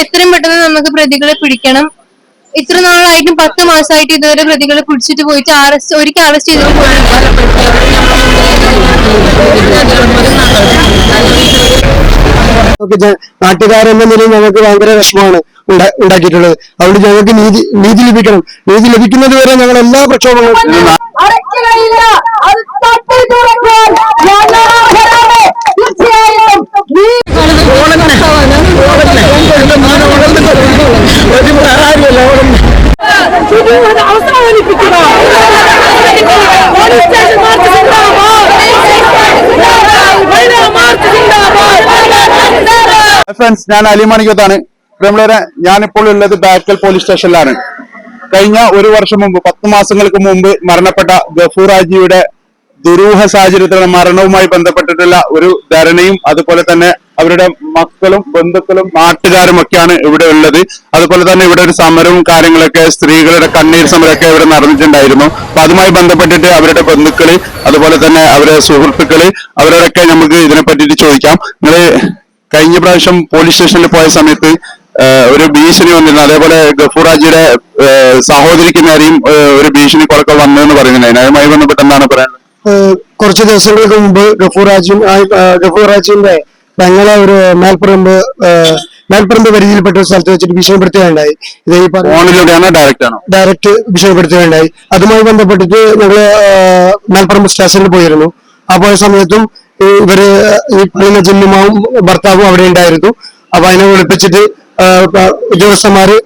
എത്രയും പെട്ടെന്ന് നമുക്ക് പ്രതികളെ പിടിക്കണം. ഇത്ര നാളായിട്ടും പത്ത് മാസമായിട്ട് ഇതുവരെ പ്രതികളെ പിടിച്ചിട്ട് പോയിട്ട് അറസ്റ്റ് ഒരിക്കൽ അറസ്റ്റ് ജ- നാട്ടുകാരെന്ന നിലയിൽ ഞങ്ങൾക്ക് ഭയങ്കര വിഷമമാണ് ഉണ്ടാ- ഉണ്ടാക്കിയിട്ടുള്ളത്. അതുകൊണ്ട് ഞങ്ങൾക്ക് നീതി നീതി ലഭിക്കണം. നീതി ലഭിക്കുന്നത് വരെ ഞങ്ങൾ എല്ലാ പ്രക്ഷോഭങ്ങളും അടയ്ക്കുകയില്ല അവസാനിപ്പിക്കുക. ഫ്രണ്ട്സ് ഞാൻ അലിമണിക്കത്താണ് പ്രമുഖരെ ഞാനിപ്പോൾ ഉള്ളത് ബാക്കൽ പോലീസ് സ്റ്റേഷനിലാണ്. കഴിഞ്ഞ ഒരു വർഷം മുമ്പ് പത്ത് മാസങ്ങൾക്ക് മുമ്പ് മരണപ്പെട്ട ഗഫൂർ ഹാജിയുടെ ദുരൂഹ സാഹചര്യത്തിലുള്ള മരണവുമായി ബന്ധപ്പെട്ടിട്ടുള്ള ഒരു ധരണയും അതുപോലെ തന്നെ അവരുടെ മക്കളും ബന്ധുക്കളും നാട്ടുകാരും ഒക്കെയാണ് ഇവിടെ ഉള്ളത്. അതുപോലെ തന്നെ ഇവിടെ ഒരു സമരവും കാര്യങ്ങളൊക്കെ സ്ത്രീകളുടെ കണ്ണീർ സമരമൊക്കെ ഇവിടെ നടന്നിട്ടുണ്ടായിരുന്നു. അപ്പൊ അതുമായി ബന്ധപ്പെട്ടിട്ട് അവരുടെ ബന്ധുക്കൾ അതുപോലെ തന്നെ അവരുടെ സുഹൃത്തുക്കൾ അവരോടൊക്കെ നമുക്ക് ഇതിനെ പറ്റിയിട്ട് ചോദിക്കാം. നിങ്ങൾ കഴിഞ്ഞ പ്രാവശ്യം പോലീസ് സ്റ്റേഷനിൽ പോയ സമയത്ത് ഒരു ഭീഷണി വന്നിരുന്നു. അതേപോലെ ആ, സഹോദരിക്ക് നേരെയും ഒരു ഭീഷണി കുറക്കെ വന്നെന്ന് പറയുന്നുണ്ടായിരുന്നു. അതുമായി ബന്ധപ്പെട്ട് എന്താണ് പറയാനുള്ളത്? കുറച്ച് ദിവസങ്ങൾക്ക് മുമ്പ് ഗഫൂർ ഗഫൂറാജിന്റെ ഞങ്ങളെ ഒരു മേൽപ്പറമ്പ് മേൽപ്പറമ്പ് പരിധിയിൽപ്പെട്ട ഒരു സ്ഥലത്ത് വെച്ചിട്ട് ഭീഷണിപ്പെടുത്തുകയുണ്ടായി. ഇത് ഈ പറഞ്ഞ ഡയറക്റ്റ് ആണോ ഡയറക്റ്റ് ഭീഷണിപ്പെടുത്തുകയുണ്ടായി. അതുമായി ബന്ധപ്പെട്ടിട്ട് ഞങ്ങൾ ഏഹ് മേൽപ്പറമ്പ് സ്റ്റേഷനിൽ പോയിരുന്നു. ആ പോയ സമയത്തും ഇവർ ഈ പറയുന്ന ജിന്നുമാവും ഭർത്താവും അവിടെ ഉണ്ടായിരുന്നു. അപ്പൊ അതിനെ വിളിപ്പിച്ചിട്ട് ഉദ്യോഗസ്ഥന്മാര്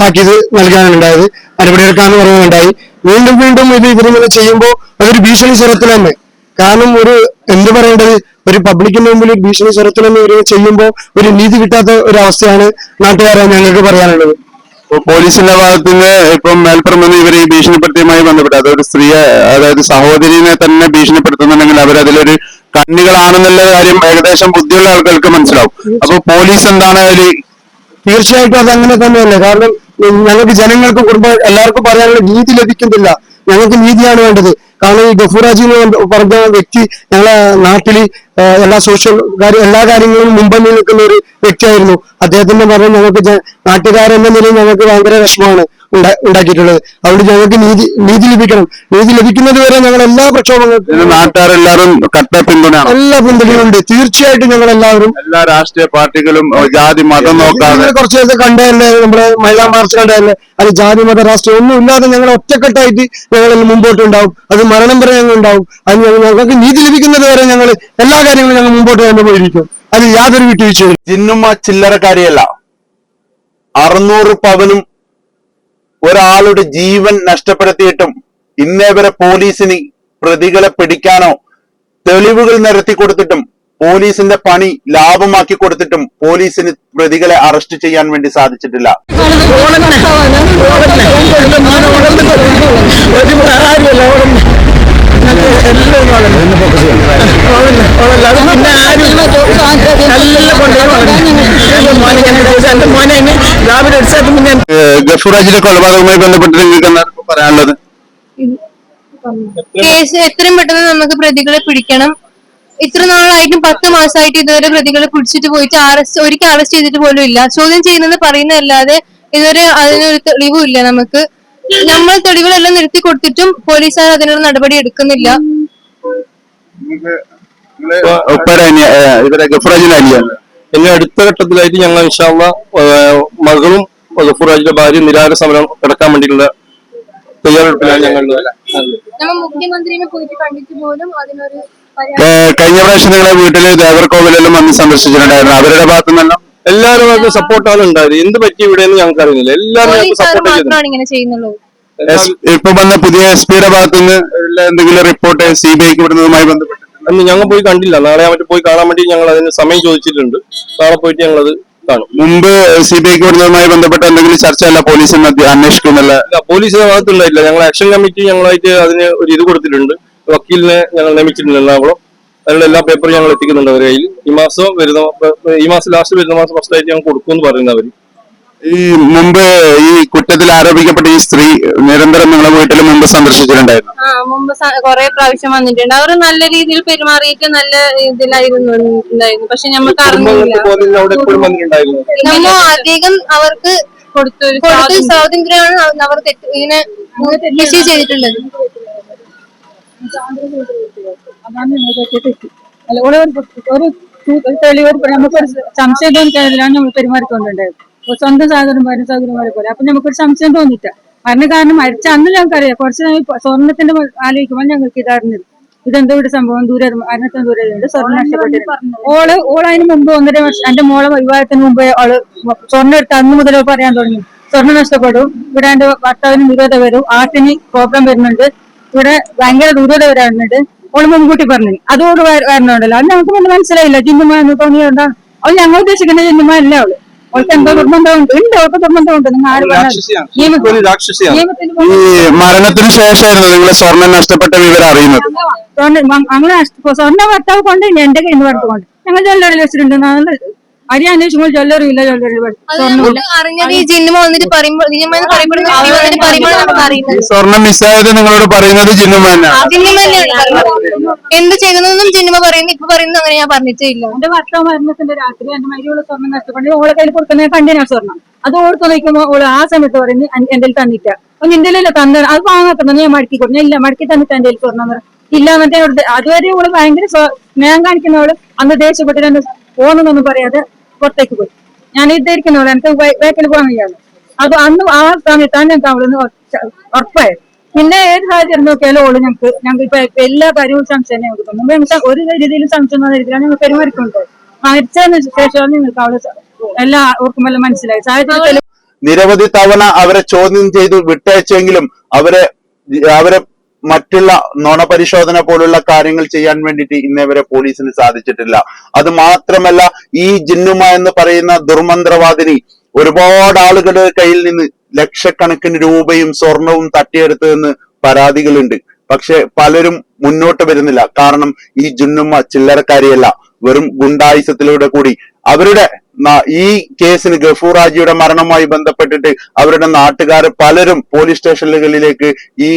താക്കീത് നൽകാനാണ് ഉണ്ടായത്. നടപടിയെടുക്കാന്ന് പറയുന്നുണ്ടായി വീണ്ടും വീണ്ടും ഇത് ഇവരിങ്ങനെ ചെയ്യുമ്പോൾ അതൊരു ഭീഷണി സ്വരത്തിൽ തന്നെ കാരണം ഒരു എന്ത് പറയേണ്ടത്? ഒരു പബ്ലിക്കിന്റെ മുമ്പിൽ ഒരു ഭീഷണി സ്വരത്തിലൊന്നും ഇവർ ചെയ്യുമ്പോൾ ഒരു നീതി കിട്ടാത്ത ഒരു അവസ്ഥയാണ് നാട്ടുകാരെ ഞങ്ങൾക്ക് പറയാനുള്ളത്. പോലീസിന്റെ ഭാഗത്ത് നിന്ന് ഇപ്പം മേൽപ്പുറമെന്ന് ഇവർ ഈ ഭീഷണിപ്പെടുത്തിയുമായി ബന്ധപ്പെട്ട് അതൊരു സ്ത്രീയെ അതായത് സഹോദരിനെ തന്നെ ഭീഷണിപ്പെടുത്തുന്നുണ്ടെങ്കിൽ അവരതിലൊരു കണ്ണികളാണെന്നുള്ള കാര്യം ഏകദേശം ബുദ്ധിയുള്ള ആൾക്കാർക്ക് മനസ്സിലാവും. അപ്പൊ പോലീസ് എന്താണ് അതിൽ തീർച്ചയായിട്ടും അത് അങ്ങനെ തന്നെയല്ലേ? കാരണം ഞങ്ങൾക്ക് ജനങ്ങൾക്ക് കുടുംബം എല്ലാവർക്കും പറയാനുള്ള നീതി ലഭിക്കുന്നില്ല. ഞങ്ങൾക്ക് നീതിയാണ് വേണ്ടത്. കാരണം ഈ ഗഫൂറാജി എന്ന് പറഞ്ഞ വ്യക്തി ഞങ്ങളെ നാട്ടിൽ എല്ലാ സോഷ്യൽ കാര്യം എല്ലാ കാര്യങ്ങളും മുമ്പന്നിൽ നിൽക്കുന്ന ഒരു വ്യക്തിയായിരുന്നു. അദ്ദേഹത്തിന്റെ മരണം ഞങ്ങൾക്ക് നാട്ടുകാരെന്ന നിലയിൽ ഞങ്ങൾക്ക് ഭയങ്കര വിഷമമാണ്. ഉണ്ടാക്കിയിട്ടുള്ളത്. അതുകൊണ്ട് ഞങ്ങൾക്ക് നീതി നീതി ലഭിക്കണം. നീതി ലഭിക്കുന്നത് വരെ ഞങ്ങൾ എല്ലാ പ്രക്ഷോഭങ്ങൾക്കും നാട്ടുകാരെല്ലാവരും കട്ട പിന്തുണ എല്ലാ പിന്തുണയുണ്ട് തീർച്ചയായിട്ടും ഞങ്ങൾ എല്ലാവരും എല്ലാ രാഷ്ട്രീയ പാർട്ടികളും ജാതി മതം നോക്കാതെ. കുറച്ച് ദിവസം കണ്ടതല്ലേ നമ്മുടെ മഹിളാ മാർച്ച് കണ്ടതല്ലേ അത് ജാതി മത രാഷ്ട്രീയം ഒന്നും ഇല്ലാതെ ഞങ്ങൾ ഒറ്റക്കെട്ടായിട്ട് ഞങ്ങൾ മുമ്പോട്ട് ഉണ്ടാവും അത് മരണം വരെ ഞങ്ങൾ ഉണ്ടാവും. അത് ഞങ്ങൾ- ഞങ്ങൾക്ക് നീതി ലഭിക്കുന്നത് വരെ ഞങ്ങൾ എല്ലാ കാര്യങ്ങളും ഞങ്ങൾ മുമ്പോട്ട് തന്നെ പോയിരിക്കും. അത് യാതൊരു വിട്ടുവീഴ്ചയും ചില്ലറ ചില്ലറക്കാരിയല്ല. അറുന്നൂറ് പവനും ഒരാളുടെ ജീവൻ നഷ്ടപ്പെടുത്തിയിട്ടും ഇന്നേ വരെ പോലീസിന് പ്രതികളെ പിടിക്കാനോ തെളിവുകൾ നിരത്തി കൊടുത്തിട്ടും പോലീസിന്റെ പണി ലാഭമാക്കി കൊടുത്തിട്ടും പോലീസിന് പ്രതികളെ അറസ്റ്റ് ചെയ്യാൻ വേണ്ടി സാധിച്ചിട്ടില്ല. ഏഹ് ഗഫൂറാജിന്റെ കൊലപാതകവുമായി ബന്ധപ്പെട്ട് നിങ്ങൾക്ക് എന്താണ് പറയാനുള്ളത്? കേസ് എത്രയും പെട്ടെന്ന് നമുക്ക് പ്രതികളെ പിടിക്കണം. ഇത്ര നാളായിട്ടും പത്ത് മാസമായിട്ട് ഇതുവരെ പ്രതികളെ പിടിച്ചിട്ട് പോയിട്ട് അറസ്റ്റ് ഒരിക്കലും അറസ്റ്റ് ചെയ്തിട്ട് പോലും ഇല്ല. ചോദ്യം ചെയ്യുന്നത് പറയുന്നതല്ലാതെ ഇതുവരെ അതിനൊരു തെളിവും ഇല്ല നമുക്ക്. നമ്മൾ തെളിവുകളെല്ലാം നിർത്തി കൊടുത്തിട്ടും പോലീസുകാർ അതിനുള്ള നടപടി എടുക്കുന്നില്ല. ഇവരെ ഗഫൂറാജിന്റെ അനിയാണ് ഇനി അടുത്ത ഘട്ടത്തിലായിട്ട് ഞങ്ങൾ ഇൻഷാള്ള മകളും ഫുറാജിന്റെ ഭാര്യ നിരാഹാര സമരം കിടക്കാൻ വേണ്ടിയിട്ടുള്ള തയ്യാറെടുപ്പിലാണ് ഞങ്ങൾ മുഖ്യമന്ത്രിനെ പോയിട്ട് കണ്ടിട്ട് പോലും അതിനൊരു കഴിഞ്ഞ പ്രാവശ്യം നിങ്ങളെ വീട്ടിൽ ദേവർകോവിലെല്ലാം വന്ന് സന്ദർശിച്ചിട്ടുണ്ടായിരുന്നു. അവരുടെ ഭാഗത്തു നിന്നെല്ലാം എല്ലാവരും സപ്പോർട്ടാണ് ഉണ്ടായത്. എന്ത് പറ്റി ഇവിടെ ഞങ്ങൾക്ക് അറിയുന്നില്ല എല്ലാവരും സപ്പോർട്ട് ചെയ്തു ഇപ്പൊ വന്ന പുതിയ എസ് പിയുടെ ഭാഗത്തു നിന്ന് എന്തെങ്കിലും റിപ്പോർട്ട് സി ബി ഐക്ക് വിടുന്നതുമായി ബന്ധപ്പെട്ട്? അന്ന് ഞങ്ങൾ പോയി കണ്ടില്ല. നാളെ മറ്റു പോയി കാണാൻ വേണ്ടി ഞങ്ങൾ അതിന് സമയം ചോദിച്ചിട്ടുണ്ട്. നാളെ പോയിട്ട് ഞങ്ങൾ അത് കാണും. മുമ്പ് സി ബി ഐക്ക് വിടുന്നതുമായി ബന്ധപ്പെട്ട് എന്തെങ്കിലും ചർച്ചയല്ല? പോലീസിന് ഇല്ല പോലീസിന്റെ ഭാഗത്തുണ്ടായില്ല ഞങ്ങൾ ആക്ഷൻ കമ്മിറ്റി ഞങ്ങളായിട്ട് അതിന് ഒരു ഇത് കൊടുത്തിട്ടുണ്ട്. വക്കീലിനെ ഞങ്ങൾ നിയമിച്ചിട്ടുണ്ട് എറണാകുളം. അതിനുള്ള എല്ലാ പേപ്പറും ഞങ്ങൾ എത്തിക്കുന്നുണ്ട് അവരുടെ കയ്യിൽ. ഈ മാസം വരുന്ന ഈ മാസം ലാസ്റ്റ് വരുന്ന മാസം ഫസ്റ്റ് ആയിട്ട് ഞങ്ങൾ കൊടുക്കുമെന്ന് പറയുന്നത് അവർ. ഈ മുമ്പ് ഈ കുറ്റത്തിൽ ആരോപിക്കപ്പെട്ട ഈ സ്ത്രീ നിരന്തരം നിങ്ങളെ വീട്ടിൽ മുമ്പ് സന്ദർശിച്ചിട്ടുണ്ടായിരുന്നു. ആ മുമ്പ് കുറെ പ്രാവശ്യം വന്നിട്ടുണ്ട്. അവർ നല്ല രീതിയിൽ പെരുമാറിയിട്ട് നല്ല ഇതിലായിരുന്നു ഉണ്ടായിരുന്നു. പക്ഷെ ഞമ്മക്ക് അറിഞ്ഞില്ല. അവിടെ എപ്പോഴും വന്നിട്ടുണ്ടായിരുന്നു. നമ്മ അധികം അവർക്ക് കൊടുത്തൊരു സ്വാതന്ത്ര്യമാണ് അവ- അവർ തെറ്റ് ഇങ്ങനെ മിസ്യൂസ് ചെയ്തിട്ടുള്ളത്. ഒരു തെളിവ് നമുക്കൊരു സംശയം തോന്നിക്കാതിലാണ് നമ്മൾ പെരുമാറിക്കൊണ്ടുണ്ടായത് സ്വന്തം സഹോദരൻ ഭരണ സഹോദരന്മാരെ പോലെ അപ്പൊ നമുക്കൊരു സംശയം തോന്നിട്ട മരണ കാരണം മരിച്ച അന്ന് ഞങ്ങൾക്കറിയാം കുറച്ച് സ്വർണത്തിന്റെ ആലോചിക്കുമ്പോൾ ഞങ്ങൾക്ക് ഇതറിഞ്ഞത് ഇതെന്താ ഇവിടെ സംഭവം ദൂരെ മരണത്തിന് ദൂരെ സ്വർണം നഷ്ടപ്പെട്ടിരുന്നു ഓൾ ഓൾ അതിന് മുമ്പ് ഒന്നര വർഷം എന്റെ മോളെ വിവാഹത്തിന് മുമ്പ് ഓൾ സ്വർണം എടുത്ത് അന്ന് മുതൽ പറയാൻ തുടങ്ങി. സ്വർണം നഷ്ടപ്പെടും. ഇവിടെ എന്റെ ഭർത്താവിന് ദുരത വരും. ആർട്ടിന് പ്രോബ്ലം വരുന്നുണ്ട്. ഇവിടെ ഭയങ്കര ദൂരത വരാറുണ്ട്. ഓൾ മുൻകൂട്ടി പറഞ്ഞു. അതോട് വര- വരണുണ്ടല്ലോ. അത് ഞങ്ങൾക്ക് മുന്നേ മനസ്സിലായില്ല. ജിന്നുമ എന്ന് തോന്നിയോണ്ടാ അത് ഞങ്ങൾ ഉദ്ദേശിക്കുന്ന ജിന്നുമ അല്ല അവൾ. അവൾക്ക് എന്തോ നിർബന്ധമുണ്ട് ഉണ്ട്? അവൾക്ക് നിർബന്ധമുണ്ട് നിങ്ങൾ ആര് രാക്ഷസിയാണ്. ഈ മരണത്തിന് ശേഷമായിരുന്നു നിങ്ങൾ സ്വർണം നഷ്ടപ്പെട്ട വിവരം അറിയുന്നത്. അങ്ങനെ സ്വർണ ഭർത്താവ് കൊണ്ട് എന്റെ കയ്യിൽ നിന്ന് പറഞ്ഞു കൊണ്ട് ഞങ്ങൾ ജ്വല്ലറിയിൽ വെച്ചിട്ടുണ്ട് അരി അന്വേഷിക്കുമ്പോൾ ജ്വല്ലറി ഇല്ല ജ്വല്ലറി അറിഞ്ഞത് ഈ ജിന്നുമ വന്നിട്ട് പറയുമ്പോൾ ഈ സ്വർണം മിസ്സായത് നിങ്ങളോട് പറയുന്നത് പറയുന്നത്. എന്ത് ചെയ്യുന്നതെന്നും ജിന്നുമ പറയുന്നു ഇപ്പൊ പറയുന്നു അങ്ങനെ ഞാൻ പറഞ്ഞിട്ടില്ല. എന്റെ ഭർത്താവ് മരണത്തിന്റെ രാത്രി എന്റെ മരിയുള്ള സ്വർണം നഷ്ടപ്പെട്ടു. ഓളെ കയ്യിൽ കൊടുക്കുന്ന കണ്ടിനാ സ്വർണം. അത് ഓർത്ത് നോക്കുമ്പോ ഓൾ ആ സമയത്ത് പറയുന്നത് എന്റെ തന്നിട്ട. അപ്പൊ നിന്റെ തന്നെ അത് വാങ്ങത്തുണ്ടോ ഞാൻ മടക്കി കൊടുക്കും ഇല്ല മടക്കി തന്നിട്ട് എന്റെ സ്വർണം സ്വർണം ഇല്ല എന്നിട്ട് അതുവരെ ഓൾ ഭയങ്കര സ്വ- സ്നേഹം കാണിക്കുന്നവൾ അന്ന് ദേഷ്യപ്പെട്ടിട്ട് പോണെന്നൊന്നും പറയാതെ പുറത്തേക്ക് പോയി. ഞാൻ ഇതായിരിക്കുന്നവൾ എനിക്ക് വേക്കിൽ പോകാൻ കഴിയാണ് അത് അന്ന് ആ സമയത്താണ് ഞങ്ങൾക്ക് അവളൊന്ന് ഉറപ്പായത് പിന്നെ ഏത് സാഹചര്യം നോക്കിയാലും ഓൾ ഞങ്ങൾക്ക് ഞങ്ങൾക്ക് ഇപ്പൊ എല്ലാ കാര്യവും സംശയം ഞങ്ങൾക്ക് തോന്നുന്നു ഞങ്ങൾക്ക് ഒരു രീതിയിലും സംശയം രീതിയിലാണ് ഞങ്ങൾ പെരുമാറിക്കൊണ്ട് മരിച്ചതിന് ശേഷമാണ് നിങ്ങൾക്ക് അവൾ എല്ലാ ഓർക്കുമെല്ലാം മനസ്സിലായി സാഹചര്യത്തിൽ നിരവധി തവണ അവരെ ചോദ്യം ചെയ്തു വിട്ടയച്ചെങ്കിലും അവരെ അവരെ മറ്റുള്ള നുണപരിശോധന പോലുള്ള കാര്യങ്ങൾ ചെയ്യാൻ വേണ്ടിയിട്ട് ഇന്നേ വരെ പോലീസിന് സാധിച്ചിട്ടില്ല. അത് മാത്രമല്ല ഈ ജിന്നുമ എന്ന് പറയുന്ന ദുർമന്ത്രവാദിനി ഒരുപാട് ആളുകളുടെ കയ്യിൽ നിന്ന് ലക്ഷക്കണക്കിന് രൂപയും സ്വർണവും തട്ടിയെടുത്തതെന്ന് പരാതികളുണ്ട്. പക്ഷെ പലരും മുന്നോട്ട് വരുന്നില്ല. കാരണം ഈ ജുന്നുമ്മ ചില്ലറക്കാരിയല്ല. വെറും ഗുണ്ടായുസത്തിലൂടെ കൂടി അവരുടെ ഈ കേസിന് ഗഫൂർ ഹാജിയുടെ മരണവുമായി ബന്ധപ്പെട്ടിട്ട് അവരുടെ നാട്ടുകാർ പലരും പോലീസ് സ്റ്റേഷനുകളിലേക്ക് ഈ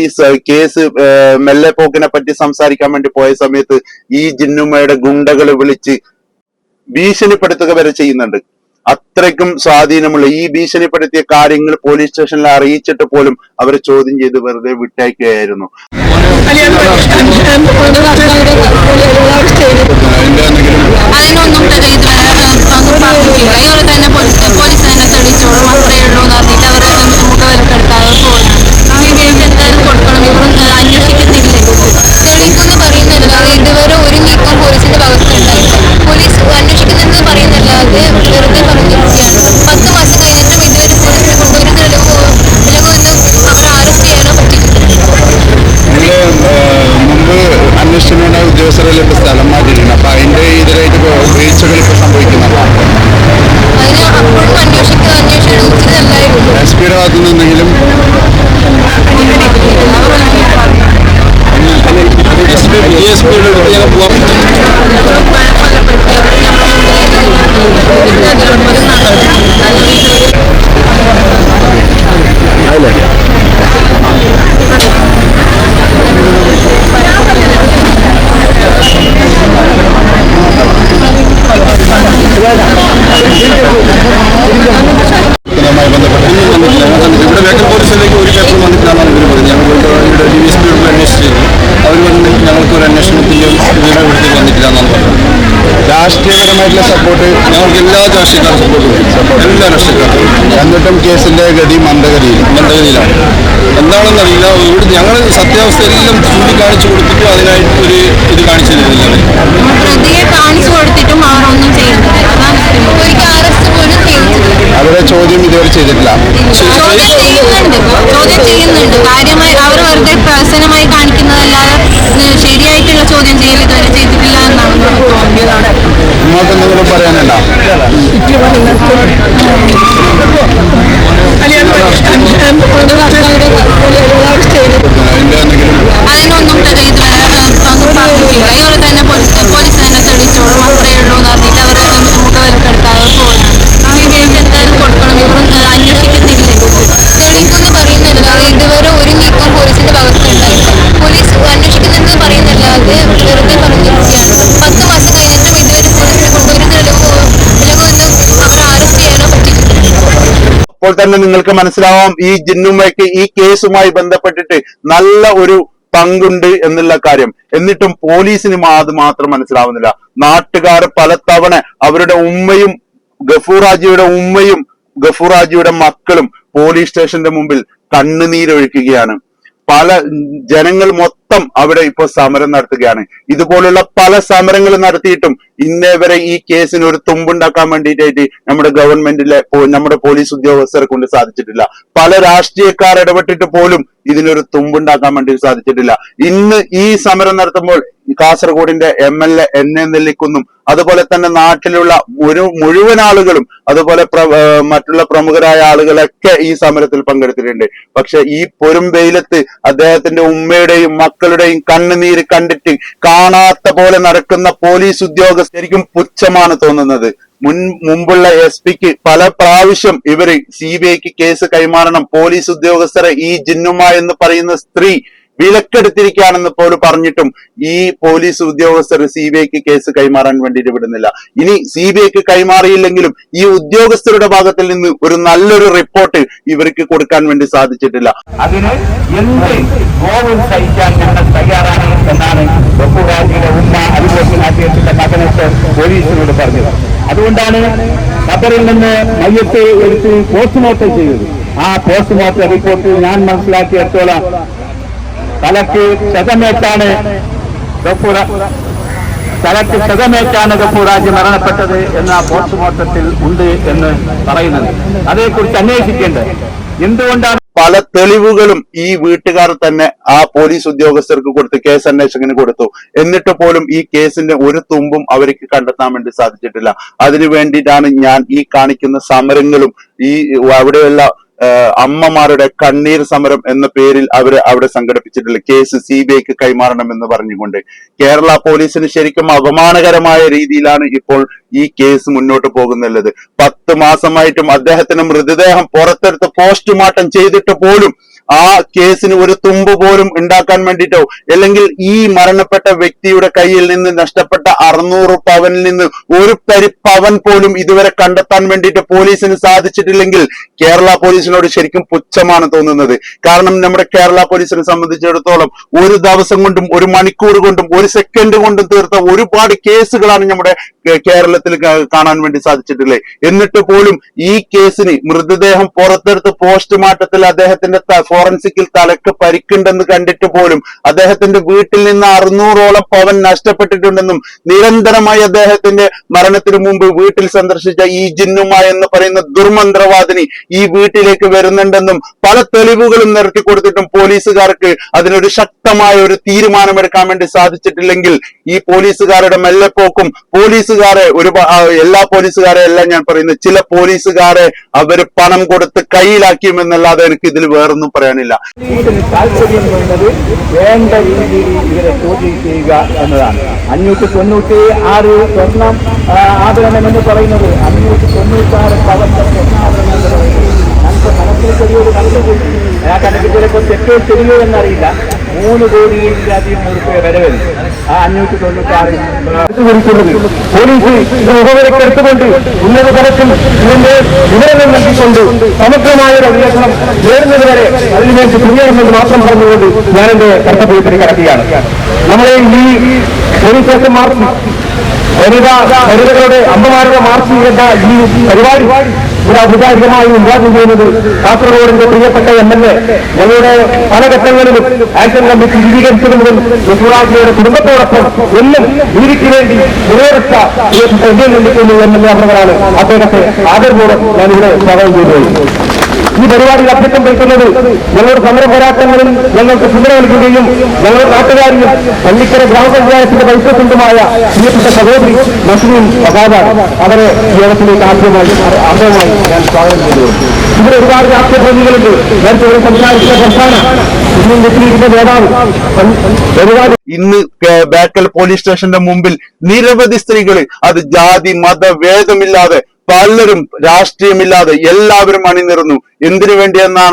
കേസ് മെല്ലെ മെല്ലെപ്പോക്കിനെ പറ്റി സംസാരിക്കാൻ വേണ്ടി പോയ സമയത്ത് ഈ ജിന്നുമ്മയുടെ ഗുണ്ടകൾ വിളിച്ച് ഭീഷണിപ്പെടുത്തുക വരെ ചെയ്യുന്നുണ്ട്. അത്രയ്ക്കും സ്വാധീനമുള്ള ഈ ഭീഷണിപ്പെടുത്തിയ കാര്യങ്ങൾ പോലീസ് സ്റ്റേഷനിൽ അറിയിച്ചിട്ട് പോലും അവരെ ചോദ്യം ചെയ്ത് വെറുതെ വിട്ടയക്കുകയായിരുന്നു. അതിനൊന്നും ഇവർ തന്നെ പോലീസ് പോലീസ് തന്നെ തെളിയിച്ചോളും. അത്രയേ ഉള്ളൂ എന്ന് പറഞ്ഞിട്ട് അവർ മുഖവിലക്കെടുക്കാതെ പോകുന്നു അങ്ങനെ എന്തായാലും കൊടുക്കണം. ഇവർ അന്വേഷിക്കുന്നില്ല? തെളിയിക്കുമെന്ന് പറയുന്നില്ല. ഇതുവരെ ഒരു നീക്കം പോലീസിന്റെ ഭാഗത്തുണ്ടായില്ല പോലീസ് അന്വേഷിക്കുന്നെന്ന് വെറുതെ പറഞ്ഞിരിക്കുകയാണ്. പത്ത് മാസം കഴിഞ്ഞിട്ടും ഇതുവരെ പോലീസിനെ അവരെ അറസ്റ്റ് ചെയ്യാനോ പറ്റിയിട്ടില്ല. മുമ്പ് അന്വേഷണ ഉദ്യോഗസ്ഥരെല്ലാം ഇപ്പൊ സ്ഥലം മാറ്റിയിട്ടുണ്ട്. അപ്പൊ അതിന്റെ ഇതിലായിട്ട് ഇപ്പൊ വീഴ്ചകൾ ഇപ്പൊ സംഭവിക്കുന്നുണ്ടോ അതിന് അപ്പോഴും അന്വേഷിക്കുക അന്വേഷണം ഉചിതമല്ലായിരുന്നു എസ് പിയുടെ ഭാഗത്തു നിന്നെങ്കിലും ഇതുമായി രാഷ്ട്രീയപരമായിട്ടുള്ള സപ്പോർട്ട് ഞങ്ങൾക്ക് എല്ലാ രാഷ്ട്രീയക്കാരും സപ്പോർട്ട് സപ്പോർട്ട് എല്ലാ രാഷ്ട്രീയക്കാരും എന്നിട്ടും കേസിന്റെ ഗതി മന്ദഗതിയിൽ. മന്ദഗതിയിലാണ്. എന്താണെന്നറിയില്ല ഇവിടെ ഞങ്ങൾ സത്യാവസ്ഥയെല്ലാം ചൂണ്ടിക്കാണിച്ചു കൊടുത്തിട്ടും അതിനായിട്ട് ഒരു ഇത് കാണിച്ചു തരുന്നില്ല. പ്രതിയെ കാണിച്ചു കൊടുത്തിട്ടും അവർ ഒന്നും ചെയ്യുന്നില്ല. അവരെ ചോദ്യം ഇതുവരെ ചെയ്തിട്ടില്ല. ചോദ്യം ചെയ്യുന്നുണ്ട്. ചോദ്യം ചെയ്യുന്നുണ്ട്. കാര്യമായി അവർ വെറുതെ പ്രഹസനമായി കാണിക്കുന്നതല്ലാതെ ശരിയായിട്ടുള്ള ചോദ്യം ചെയ്യൽ ഇതുവരെ ചെയ്തിട്ടില്ല എന്നാണ് നമുക്ക് തോന്നിയതാണ് നിങ്ങൾക്ക് എന്തെങ്കിലും പറയാനുണ്ടോ? അതിനൊന്നും ഇതുവരെ ഒന്നും പറഞ്ഞിട്ടില്ല. ഇവർ തന്നെ പോലീസ് തന്നെ തെളിയിച്ചോളും അത്രയേ ഇപ്പോൾ തന്നെ നിങ്ങൾക്ക് മനസ്സിലാവാം ഈ ജിന്നുമ്മയ്ക്ക് ഈ കേസുമായി ബന്ധപ്പെട്ടിട്ട് നല്ല ഒരു പങ്കുണ്ട് എന്നുള്ള കാര്യം. എന്നിട്ടും പോലീസിന് അത് മാത്രം മനസ്സിലാവുന്നില്ല. നാട്ടുകാർ പലതവണ അവരുടെ ഉമ്മയും ഗഫൂറാജിയുടെ ഉമ്മയും ഗഫൂറാജിയുടെ മക്കളും പോലീസ് സ്റ്റേഷന്റെ മുമ്പിൽ കണ്ണുനീരൊഴുക്കുകയാണ്. പല ജനങ്ങൾ മൊത്തം അവിടെ ഇപ്പോൾ സമരം നടത്തുകയാണ്. ഇതുപോലുള്ള പല സമരങ്ങളും നടത്തിയിട്ടും ഇന്നേ വരെ ഈ കേസിന് ഒരു തുമ്പുണ്ടാക്കാൻ വേണ്ടിയിട്ടായിട്ട് നമ്മുടെ ഗവൺമെന്റിലെ നമ്മുടെ പോലീസ് ഉദ്യോഗസ്ഥരെ കൊണ്ട് സാധിച്ചിട്ടില്ല. പല രാഷ്ട്രീയക്കാർ ഇടപെട്ടിട്ട് പോലും ഇതിനൊരു തുമ്പുണ്ടാക്കാൻ വേണ്ടി സാധിച്ചിട്ടില്ല. ഇന്ന് ഈ സമരം നടത്തുമ്പോൾ കാസർഗോഡിന്റെ M L A N A നെല്ലിക്കുന്നും അതുപോലെ തന്നെ നാട്ടിലുള്ള ഒരു മുഴുവൻ ആളുകളും അതുപോലെ മറ്റുള്ള പ്രമുഖരായ ആളുകളൊക്കെ ഈ സമരത്തിൽ പങ്കെടുത്തിട്ടുണ്ട്. പക്ഷെ ഈ പൊരും വെയിലത്ത് അദ്ദേഹത്തിന്റെ ഉമ്മയുടെയും മക്കളുടെയും കണ്ണുനീര് കണ്ടിട്ട് കാണാത്ത പോലെ നടക്കുന്ന പോലീസ് ഉദ്യോഗസ്ഥരിക്കും പുച്ഛമാണ് തോന്നുന്നത്. മുൻ മുമ്പുള്ള എസ് പിക്ക് പല പ്രാവശ്യം ഇവർ സി ബി ഐക്ക് കേസ് കൈമാറണം പോലീസ് ഉദ്യോഗസ്ഥരെ ഈ ജിന്നുമ എന്ന് പറയുന്ന സ്ത്രീ വിലക്കെടുത്തിരിക്കുകയാണെന്ന് പോലും പറഞ്ഞിട്ടും ഈ പോലീസ് ഉദ്യോഗസ്ഥർ സി ബി ഐക്ക് കേസ് കൈമാറാൻ വേണ്ടിയിട്ട് വിടുന്നില്ല. ഇനി സി ബി ഐക്ക് കൈമാറിയില്ലെങ്കിലും ഈ ഉദ്യോഗസ്ഥരുടെ ഭാഗത്തിൽ നിന്ന് ഒരു നല്ലൊരു റിപ്പോർട്ട് ഇവർക്ക് കൊടുക്കാൻ വേണ്ടി സാധിച്ചിട്ടില്ല. അതിന് എന്ത് സഹിക്കാൻ തയ്യാറാണ് എന്നാണ് ഉമ്മ മകനൊക്കെ പോലീസിനോട് പറഞ്ഞത്. അതുകൊണ്ടാണ് ഖബറിൽ നിന്ന് മയ്യത്തെ എടുത്ത് പോസ്റ്റ്മോർട്ടം ചെയ്തത്. ആ പോസ്റ്റ്മോർട്ടം റിപ്പോർട്ട് ഞാൻ മനസ്സിലാക്കിയിടത്തോളം തലക്ക് ക്ഷതമേറ്റാണ് ഗഫൂറ തലക്ക് ക്ഷതമേറ്റാണ് ഗഫൂറാജ് മരണപ്പെട്ടത് എന്ന പോസ്റ്റ്മോർട്ടത്തിൽ ഉണ്ട് എന്ന് പറയുന്നത്. അതേക്കുറിച്ച് അന്വേഷിക്കേണ്ടത്. എന്തുകൊണ്ടാണ് പല തെളിവുകളും ഈ വീട്ടുകാർ തന്നെ ആ പോലീസ് ഉദ്യോഗസ്ഥർക്ക് കൊടുത്ത് കേസ് അന്വേഷകന് കൊടുത്തു. എന്നിട്ട് പോലും ഈ കേസിന്റെ ഒരു തുമ്പും അവർക്ക് കണ്ടെത്താൻ വേണ്ടി സാധിച്ചിട്ടില്ല. അതിനു വേണ്ടിയിട്ടാണ് ഞാൻ ഈ കാണിക്കുന്ന സമരങ്ങളും ഈ അവിടെയുള്ള അമ്മമാരുടെ കണ്ണീർ സമരം എന്ന പേരിൽ അവർ അവിടെ സംഘടിപ്പിച്ചിട്ടുള്ള കേസ് സി ബി ഐക്ക് കൈമാറണം എന്ന് പറഞ്ഞുകൊണ്ട് കേരള പോലീസിന് ശരിക്കും അപമാനകരമായ രീതിയിലാണ് ഇപ്പോൾ ഈ കേസ് മുന്നോട്ട് പോകുന്നുള്ളത്. പത്ത് മാസമായിട്ടും അദ്ദേഹത്തിന് മൃതദേഹം പുറത്തെടുത്ത് പോസ്റ്റ്മോർട്ടം ചെയ്തിട്ട് പോലും ആ കേസിന് ഒരു തുമ്പ് പോലും ഉണ്ടാക്കാൻ വേണ്ടിയിട്ടോ അല്ലെങ്കിൽ ഈ മരണപ്പെട്ട വ്യക്തിയുടെ കയ്യിൽ നിന്ന് നഷ്ടപ്പെട്ട അറുന്നൂറ് പവനിൽ നിന്ന് ഒരു പരി പവൻ പോലും ഇതുവരെ കണ്ടെത്താൻ വേണ്ടിയിട്ട് പോലീസിന് സാധിച്ചിട്ടില്ലെങ്കിൽ കേരള പോലീസിനോട് ശരിക്കും പുച്ഛമാണ് തോന്നുന്നത്. കാരണം നമ്മുടെ കേരള പോലീസിനെ സംബന്ധിച്ചിടത്തോളം ഒരു ദിവസം കൊണ്ടും ഒരു മണിക്കൂർ കൊണ്ടും ഒരു സെക്കൻഡ് കൊണ്ടും തീർത്ത ഒരുപാട് കേസുകളാണ് നമ്മുടെ കേരളത്തിൽ കാണാൻ വേണ്ടി സാധിച്ചിട്ടില്ലേ എന്നിട്ട് പോലും ഈ കേസിന് മൃതദേഹം പുറത്തെടുത്ത് പോസ്റ്റ്മോർട്ടത്തിൽ അദ്ദേഹത്തിന്റെ ഫോറൻസിക്കിൽ തലക്ക് പരിക്കുണ്ടെന്ന് കണ്ടിട്ട് പോലും അദ്ദേഹത്തിന്റെ വീട്ടിൽ നിന്ന് അറുന്നൂറോളം പവൻ നഷ്ടപ്പെട്ടിട്ടുണ്ടെന്നും നിരന്തരമായി അദ്ദേഹത്തിന്റെ മരണത്തിന് മുമ്പ് വീട്ടിൽ സന്ദർശിച്ച ഈ ജിന്നുമ എന്ന് പറയുന്ന ദുർമന്ത്രവാദിനി ഈ വീട്ടിലേക്ക് വരുന്നുണ്ടെന്നും പല തെളിവുകളും നിരത്തി കൊടുത്തിട്ടും പോലീസുകാർക്ക് അതിനൊരു ശക്തമായ ഒരു തീരുമാനമെടുക്കാൻ വേണ്ടി സാധിച്ചിട്ടില്ലെങ്കിൽ ഈ പോലീസുകാരുടെ മെല്ലെപ്പോക്കും പോലീസുകാരെ ഒരു എല്ലാ പോലീസുകാരെ അല്ല ഞാൻ പറയുന്നത് ചില പോലീസുകാരെ അവർ പണം കൊടുത്ത് കയ്യിലാക്കിയുമെന്നല്ലാതെ എനിക്ക് ഇതിൽ വേറൊന്നും പറയാനില്ല. താല്പര്യം ചെയ്യുക എന്നതാണ്. മനസ്സിൽ ചെറിയൊരു കണക്ക് ആ കണക്ക് ചിലപ്പോൾ തെറ്റോ ശരിയോ എന്നറിയില്ല മൂന്ന് കോടിയിലധികം രൂപ വില വരും ആ അഞ്ഞൂറ്റി തൊണ്ണൂറ്റി ആറ് പോലീസ് മുഖവിലക്കെടുത്തുകൊണ്ട് ഉന്നത തലത്തിൽ ഇതിന്റെ വിവരങ്ങൾ നൽകിക്കൊണ്ട് സമഗ്രമായ ഒരു അന്വേഷണം നേടുന്നതുവരെ അതിനുവേണ്ടി തുനിയണമെന്ന് മാത്രം പറഞ്ഞുകൊണ്ട് ഞാൻ എന്റെ കർത്തവ്യത്തിന് കടക്കുകയാണ് നമ്മളെ ഈ പോലീസ് സ്റ്റേഷൻ മാർച്ച് വനിതാ വനിതകളുടെ അമ്മമാരുടെ മാർച്ച് ചെയ്യേണ്ട ഈ പരിപാടി ഒരു അധികാരികമായി ഉദ്ഘാടനം ചെയ്യുന്നത് കാസർഗോഡിന്റെ പ്രിയപ്പെട്ട എം എൽ എ ഞങ്ങളുടെ പല ഘട്ടങ്ങളിലും ആക്ഷൻ കമ്മിറ്റി രൂപീകരിച്ചത് മുതൽ ഋതുരാജിയുടെ കുടുംബത്തോടൊപ്പം എല്ലാം നീതിക്ക് വേണ്ടി നിലനിർത്ത ഇന്ത്യയിൽ നിൽക്കുന്ന എം എൽ എ അവർക്കാണ് അദ്ദേഹത്തെ ആദരപൂർവം ഞാനിവിടെ സ്വാഗതം ചെയ്തു ഈ പരിപാടിയിൽ അഭ്യർത്ഥം വയ്ക്കുന്നത് ഞങ്ങളുടെ സമര പോരാട്ടങ്ങളിൽ ഞങ്ങൾക്ക് പിന്തുണ നൽകുകയും ഞങ്ങളുടെ നാട്ടുകാരിയും പള്ളിക്കര ഗ്രാമപഞ്ചായത്തിന്റെ പരിസരത്തുമായ പ്രിയപ്പെട്ട സഹോദരി നസ്രീൻ വകാദാണ് അവരെ ഈ യോഗത്തിലേക്ക് ആദ്യമായി ആദ്യമായി ഞാൻ സ്വാഗതം ചെയ്തു ഇവിടെ ഒരുപാട് രാഷ്ട്രീയ പ്രതിനിധികളുണ്ട് നേരത്തെ ഇവിടെ സംസാരിച്ച സംസ്ഥാന നേതാവ് ഇന്ന് ബേക്കൽ പോലീസ് സ്റ്റേഷന്റെ മുമ്പിൽ നിരവധി സ്ത്രീകൾ അത് ജാതി മത ഭേദമില്ലാതെ പലരും രാഷ്ട്രീയമില്ലാതെ എല്ലാവരും അണിനിറന്നു എന്തിനു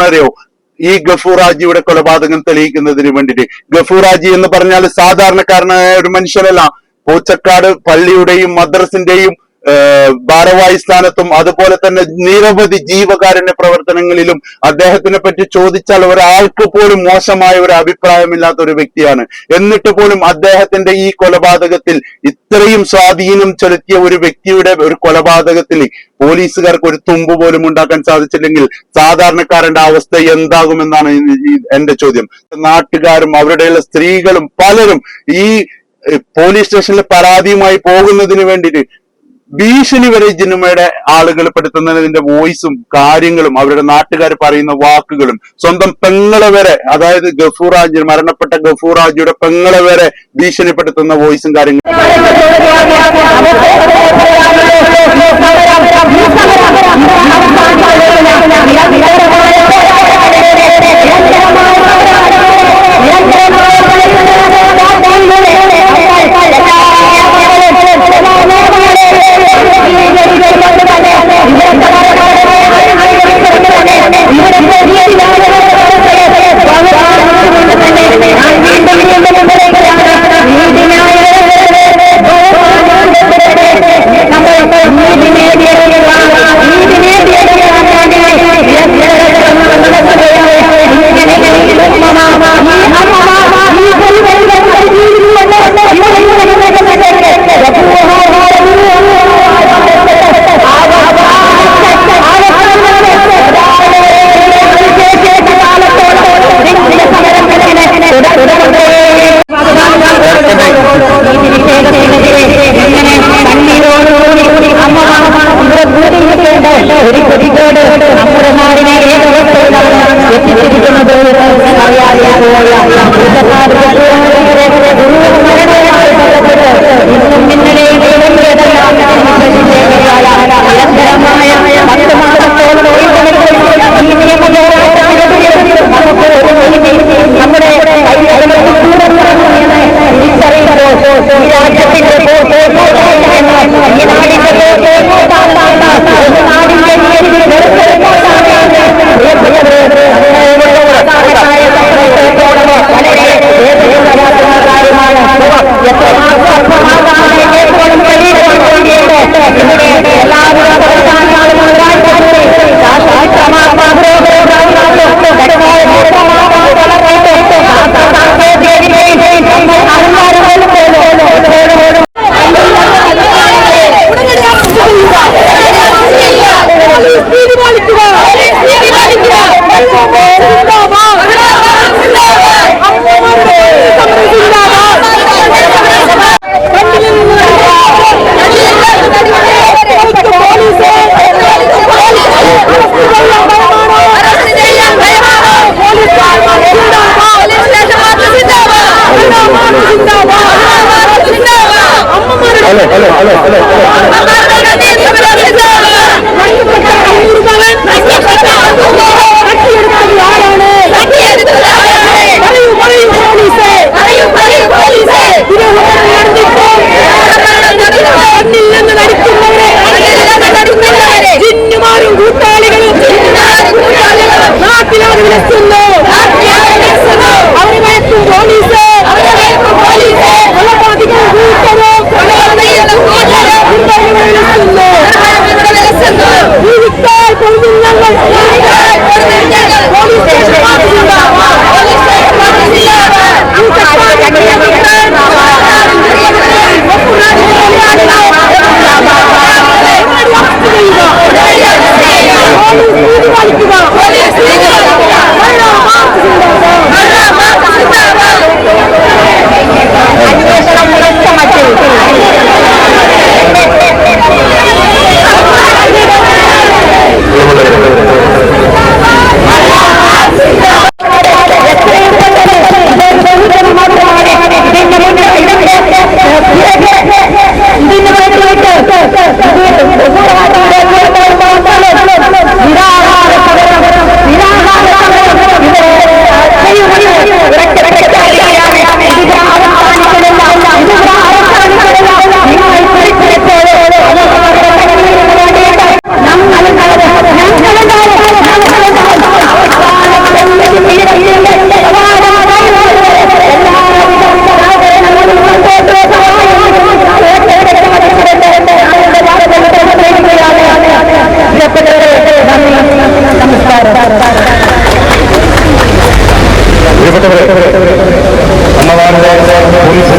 അറിയോ ഈ ഗഫൂറാജിയുടെ കൊലപാതകം തെളിയിക്കുന്നതിന് വേണ്ടിയിട്ട്. ഗഫൂറാജി എന്ന് പറഞ്ഞാൽ സാധാരണക്കാരനായ ഒരു മനുഷ്യനല്ല. പൂച്ചക്കാട് പള്ളിയുടെയും മദ്രസിന്റെയും ഭാരവാഹി സ്ഥാനത്തും അതുപോലെ തന്നെ നിരവധി ജീവകാരുണ്യ പ്രവർത്തനങ്ങളിലും അദ്ദേഹത്തിനെ പറ്റി ചോദിച്ചാൽ ഒരാൾക്ക് പോലും മോശമായ ഒരു അഭിപ്രായമില്ലാത്ത ഒരു വ്യക്തിയാണ്. എന്നിട്ട് പോലും അദ്ദേഹത്തിന്റെ ഈ കൊലപാതകത്തിൽ ഇത്രയും സ്വാധീനം ചെലുത്തിയ ഒരു വ്യക്തിയുടെ ഒരു കൊലപാതകത്തിൽ പോലീസുകാർക്ക് ഒരു തുമ്പ് പോലും ഉണ്ടാക്കാൻ സാധിച്ചില്ലെങ്കിൽ സാധാരണക്കാരന്റെ അവസ്ഥ എന്താകുമെന്നാണ് എന്റെ ചോദ്യം. നാട്ടുകാരും അവരുടെയുള്ള സ്ത്രീകളും പലരും ഈ പോലീസ് സ്റ്റേഷനിൽ പരാതിയുമായി പോകുന്നതിന് വേണ്ടിയിട്ട് ഭീഷണി വരെ ജിനുമയുടെ ആളുകൾ പെടുത്തുന്നതിന്റെ വോയിസും കാര്യങ്ങളും അവരുടെ നാട്ടുകാർ പറയുന്ന വാക്കുകളും സ്വന്തം പെങ്ങളെ വരെ അതായത് ഗഫൂറാജി മരണപ്പെട്ട ഗഫൂറാജിയുടെ പെങ്ങളെ വരെ ഭീഷണിപ്പെടുത്തുന്ന വോയിസും കാര്യങ്ങളും. ഒരു بڑا پر പ്രിയപ്പെട്ടവരെ അമ്മമാരുടെ പോലീസ്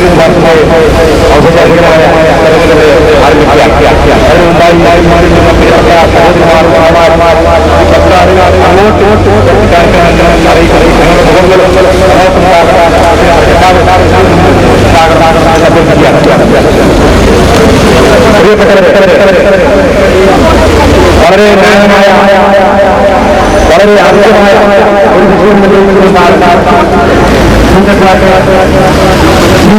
ഔപചാരികമായ ചടങ്ങുകൾ ആരംഭിക്കാം അതിനുണ്ടായി പ്രിയപ്പെട്ട സഹോദരിമാർ സർക്കാർ അങ്ങോട്ട് കാര്യങ്ങൾ അറിയിക്കുന്നത് ഞങ്ങളുടെ മുഖങ്ങളും പ്രിയപ്പെട്ടവരെ വളരെ നിർണയമായ വളരെ ആവശ്യമായ ഒരു വിഷയം ഇങ്ങനെ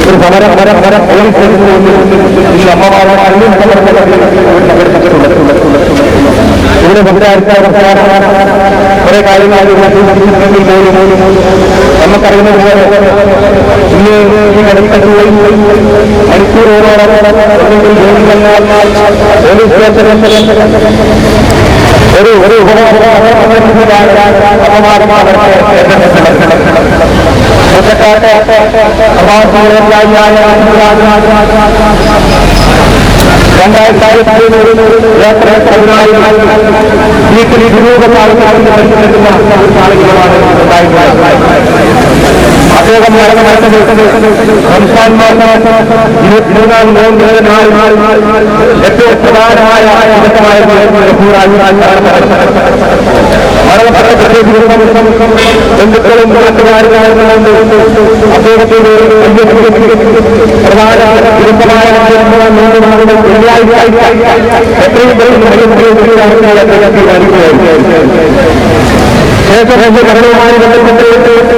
ഒരു സമരം സമരം സമരം പോലീസ് അമ്മമാരും ഇവിടെ സംസാരിച്ച കുറെ കാര്യങ്ങൾ നമുക്കറിയുന്നത് പോലെ ഇന്ന് ഈ കടൽക്കട്ടുകളിൽ മണിക്കൂറോളം അല്ലെങ്കിൽ ജോലികളാൽ പോലീസ് സ്റ്റേഷനിൽ ഒരു ഒരു രണ്ടായിരത്തി വീട്ടിൽ ഇരുപത് ആളുകളാണ് ബന്ധുക്കളും നാട്ടുകാരും അദ്ദേഹത്തിന്റെ പ്രധാന കുടുംബമായ എത്രയും ശേഷഭംഗ ഭരണവുമായി ബന്ധപ്പെട്ട്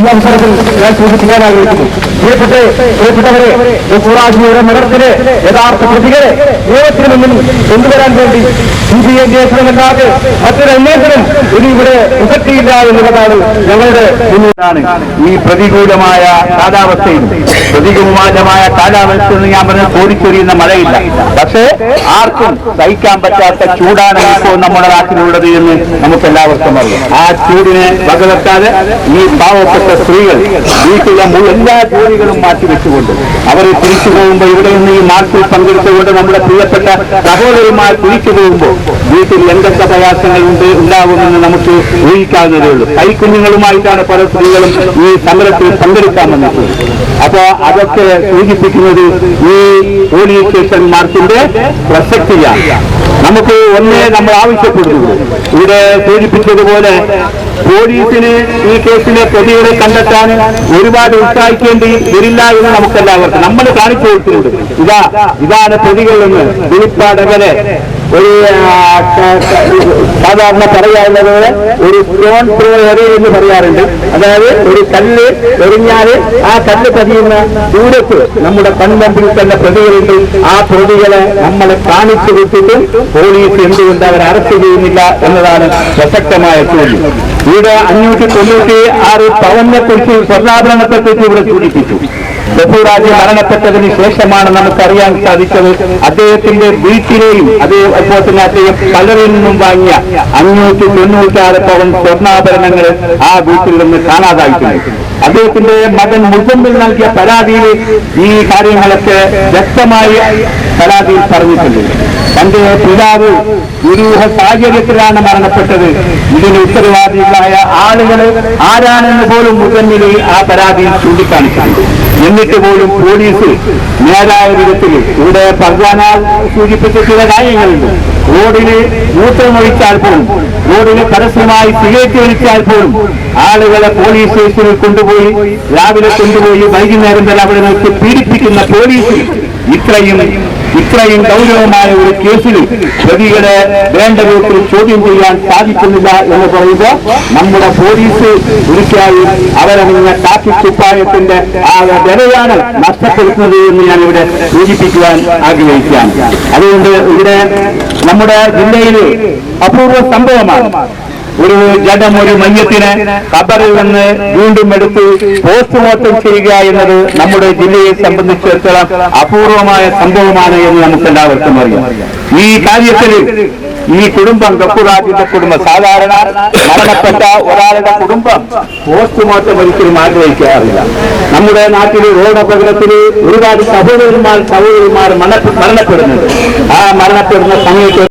ഈ അവസരത്തിൽ ഞാൻ സൂചിപ്പിക്കാൻ ആഗ്രഹിക്കുന്നു. പ്രിയപ്പെട്ട പ്രിയപ്പെട്ടവരെ കൂറാജിയുടെ മരണത്തിന് യഥാർത്ഥ പ്രതികളെ നിയമത്തിന് മുന്നിൽ കൊണ്ടുവരാൻ വേണ്ടി സി ബി ഐ അന്വേഷണമല്ലാതെ മറ്റൊരു അന്വേഷണം ഇനി ഇവിടെ പ്രസക്തിയില്ല എന്നുള്ളതാണ് ഞങ്ങളുടെ മുന്നിലാണ് ഈ പ്രതികൂലമായ കാലാവസ്ഥയിൽ പ്രതികൂലമായ കാലാവസ്ഥയിൽ ഞാൻ പറഞ്ഞ കോരിച്ചൊരിയുന്ന മഴയില്ല. പക്ഷേ ആർക്കും സഹിക്കാൻ പറ്റാത്ത ചൂടാണ് ഇപ്പോൾ നമ്മുടെ നാട്ടിലുള്ളത് എന്ന് നമുക്ക് എല്ലാവർക്കും അറിയാം. ആ ചൂടിനെ വകവെക്കാതെ ഈ പാവപ്പെട്ട സ്ത്രീകൾ വീട്ടിലെ എല്ലാ ജോലികളും മാറ്റിവെച്ചുകൊണ്ട് അവരെ തിരിച്ചു പോകുമ്പോൾ ഇവിടെ നിന്ന് ഈ മാർച്ചിൽ പങ്കെടുത്തുകൊണ്ട് നമ്മുടെ പ്രിയപ്പെട്ട സഹോദരിമാർ തിരിച്ചു പോകുമ്പോൾ വീട്ടിൽ എന്തൊക്കെ പ്രയാസങ്ങൾ ഉണ്ട് ഉണ്ടാകുമെന്ന് നമുക്ക് ഊഹിക്കാവുന്നതേ ഉള്ളൂ. കൈക്കുഞ്ഞുങ്ങളുമായിട്ടാണ് പല സ്ത്രീകളും ഈ സമരത്തിൽ പങ്കെടുക്കാൻ വന്നിട്ടുള്ളത് അപ്പോ അതൊക്കെ സൂചിപ്പിക്കുന്നത് ഈ പോലീസ് സ്റ്റേഷൻ മാർച്ചിന്റെ പ്രസക്തിയാണ്. നമുക്ക് ഒന്നേ നമ്മൾ ആവശ്യപ്പെടുന്നു ഇവിടെ സൂചിപ്പിച്ചതുപോലെ പോലീസിന് ഈ കേസിലെ പ്രതികളെ കണ്ടെത്താൻ ഒരുപാട് ഉത്സാഹിക്കേണ്ടി വരില്ല എന്ന് നമുക്കെല്ലാവർക്കും നമ്മൾ കാണിച്ചു കൊടുത്തിട്ടുണ്ട്. ഇതാ ഇതാണ് പ്രതികളെന്ന് വെളിപ്പാടകലെ ഒരു സാധാരണ പറയാറുള്ളത് പോലെ ഒരു സ്റ്റോൺ ത്രോ എറി എന്ന് പറയാറുണ്ട്. അതായത് ഒരു കല്ല് എറിഞ്ഞാൽ ആ കല്ല് പതിയുന്ന ദൂരത്ത് നമ്മുടെ കൺമുമ്പിൽ തന്നെ പ്രതികളുണ്ട് ആ പ്രതികളെ നമ്മളെ കാണിച്ചു വിട്ടിട്ടും പോലീസ് എന്തുകൊണ്ട് അവരെ അറസ്റ്റ് ചെയ്യുന്നില്ല എന്നതാണ് പ്രസക്തമായ ചോദ്യം. ഇവിടെ അഞ്ഞൂറ്റി തൊണ്ണൂറ്റി ആറ് പവനെ കുറിച്ച് സ്വർണാഭരണത്തെ കുറിച്ച് ഇവിടെ സൂചിപ്പിച്ചു. ബഹുരാജി മരണപ്പെട്ടതിന് ശേഷമാണ് നമുക്കറിയാൻ സാധിച്ചത് അദ്ദേഹത്തിന്റെ വീട്ടിലെയും അതേപോലെ തന്നെ അദ്ദേഹം പലരിൽ നിന്നും വാങ്ങിയ അഞ്ഞൂറ്റി തൊണ്ണൂറ്റാറ് പവൻ സ്വർണാഭരണങ്ങൾ ആ വീട്ടിൽ നിന്ന് കാണാതായിട്ടുണ്ട്. അദ്ദേഹത്തിന്റെ മകൻ മുസമ്മിൽ നൽകിയ പരാതിയിൽ ഈ കാര്യങ്ങളൊക്കെ വ്യക്തമായി പരാതിയിൽ പറഞ്ഞിട്ടുണ്ട്. തന്റെ പിതാവ് ദുരൂഹ സാഹചര്യത്തിലാണ് മരണപ്പെട്ടത്. ഇതിന് ഉത്തരവാദികളായ ആളുകൾ ആരാണെന്ന് പോലും മുസമ്മിൽ ആ പരാതിയിൽ ചൂണ്ടിക്കാണിക്കുന്നു. എന്നിട്ട് പോലും പോലീസ് നേരായ വിധത്തിൽ ഇവിടെ പർവാനാൽ സൂചിപ്പിച്ച ചില കാര്യങ്ങളുണ്ട്. റോഡിന് മൂത്രമൊഴിച്ചാൽ പോലും റോഡിന് പരസ്യമായി സിഗരറ്റ് വലിച്ചാൽ പോലും ആളുകളെ പോലീസ് സ്റ്റേഷനിൽ കൊണ്ടുപോയി രാവിലെ കൊണ്ടുപോയി വൈകുന്നേരം വരെ അവിടെ നിർത്തി പീഡിപ്പിക്കുന്ന പോലീസ് ഇത്രയും ഇത്രയും ഗൗരവമായ ഒരു കേസിൽ പ്രതികളെ വേണ്ട വിധത്തിൽ ചോദ്യം ചെയ്യാൻ സാധിക്കുന്നില്ല എന്ന് പറയുമ്പോൾ നമ്മുടെ പോലീസ് തീർച്ചയായും അവരണിഞ്ഞ കാക്കി കുപ്പായത്തിന്റെ ആ വിലയാണ് നഷ്ടപ്പെടുത്തുന്നത് എന്ന് ഞാൻ ഇവിടെ സൂചിപ്പിക്കുവാൻ ആഗ്രഹിക്കുകയാണ്. അതുകൊണ്ട് ഇവിടെ നമ്മുടെ ജില്ലയിൽ അപൂർവ സംഭവമാണ് ഒരു ജഡം ഒരു മയ്യത്തിന് കബറിൽ നിന്ന് വീണ്ടും എടുത്ത് പോസ്റ്റ്മോർട്ടം ചെയ്യുക എന്നത് നമ്മുടെ ജില്ലയെ സംബന്ധിച്ചിടത്തോളം അപൂർവമായ സംഭവമാണ് എന്ന് നമുക്ക് എല്ലാവർക്കും അറിയാം. ഈ കാര്യത്തിൽ ഈ കുടുംബം ഗപ്പുരാജിന്റെ കുടുംബം സാധാരണ മരണപ്പെട്ട ഒരാളുടെ കുടുംബം പോസ്റ്റ്മോർട്ടം ഒരിക്കലും ആഗ്രഹിക്കാറില്ല നമ്മുടെ നാട്ടിൽ റോഡ് അപകടത്തിൽ ഒരുപാട് സഹോദരന്മാർ സഹോദരിമാർ മരണപ്പെടുന്നുണ്ട്. ആ മരണപ്പെടുന്ന സമയത്ത്